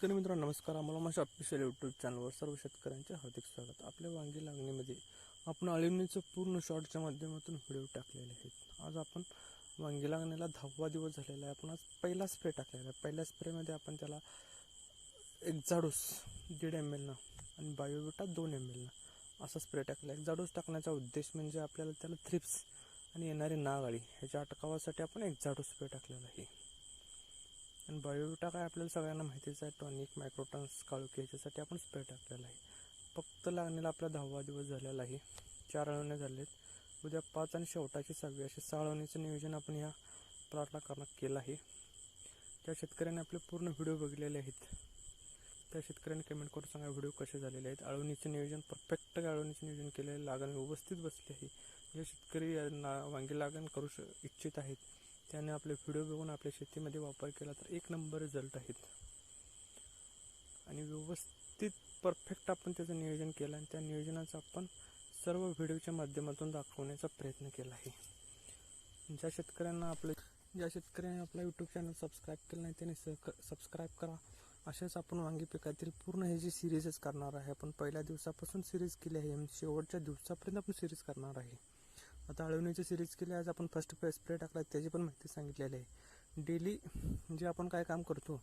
शेतकरी मित्रांनो नमस्कार. आम्हाला माझ्या ऑफिशियल यूट्यूब चॅनलवर सर्व शेतकऱ्यांचे हार्दिक स्वागत. आपल्या वांगी लागणीमध्ये आपण अळीवणीचं पूर्ण शॉर्टच्या माध्यमातून व्हिडिओ टाकलेले आहेत. आज आपण वांगी लागणीला दहावा दिवस झालेला आहे. आपण आज पहिला स्प्रे टाकलेला आहे. पहिल्या स्प्रेमध्ये आपण त्याला एक जाडूस दीड एम एलनं आणि बायोविटा दोन एम एलनं असा स्प्रे टाकला एक जाडूस टाकण्याचा उद्देश म्हणजे आपल्याला त्याला थ्रिप्स आणि येणारी नाग अळी ह्याच्या अटकावासाठी आपण एक जाडूस स्प्रे टाकलेला आहे. आणि बायोविटा काय आपल्याला सगळ्यांना माहितीच आहे टॉनिक मायक्रोटॉन्स काळुकी ह्याच्यासाठी आपण स्प्रे टाकलेला आहे. फक्त लागणीला आपला दहावा दिवस झालेला आहे. चार अळवणे झालेत. उद्या पाच आणि शेवटाची सहावी असे सहा अळवणीचं नियोजन आपण या प्लॉटला करणं केलं आहे. त्या शेतकऱ्यांनी आपले पूर्ण व्हिडिओ बघितलेले आहेत त्या शेतकऱ्यांनी कमेंट करून सांगा व्हिडिओ कसे झालेले आहेत. अळवणीचे नियोजन परफेक्ट अळवणीचे नियोजन केलेले लागण व्यवस्थित बसले आहे. जे शेतकरी यांना वांगी लागण करू श इच्छित आहेत त्याने आपले व्हिडिओ बघून आपल्या शेतीमध्ये वापर केला तर एक नंबर रिझल्ट आहेत. आणि व्यवस्थित परफेक्ट आपण त्याचं नियोजन केलं आणि त्या नियोजनाचं आपण सर्व व्हिडिओच्या माध्यमातून दाखवण्याचा प्रयत्न केला आहे. ज्या शेतकऱ्यांना आपलं ज्या शेतकऱ्यांनी आपला यूट्यूब चॅनल सबस्क्राईब केलं नाही त्यांनी सबस्क्राईब करा. असेच आपण वांगी पिकातील पूर्ण हे जी सिरीजच करणार आहे आपण पहिल्या दिवसापासून सिरीज केली आहे शेवटच्या दिवसापर्यंत आपण सिरीज करणार आहे. आता अळवणीची सिरीज केली आज आपण फर्स्ट स्प्रे टाकला त्याची पण माहिती सांगितलेली आहे. डेली जे आपण काय काम करतो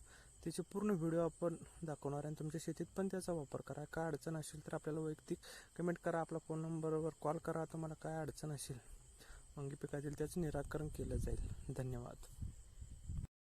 त्याचे पूर्ण व्हिडिओ आपण दाखवणार आहे आणि तुमच्या शेतीत पण त्याचा वापर करा. काय अडचण असेल तर आपल्याला वैयक्तिक कमेंट करा आपला फोन नंबरवर कॉल करा तुम्हाला काय अडचण असेल वांगी पिकातील त्याचं निराकरण केलं जाईल. धन्यवाद.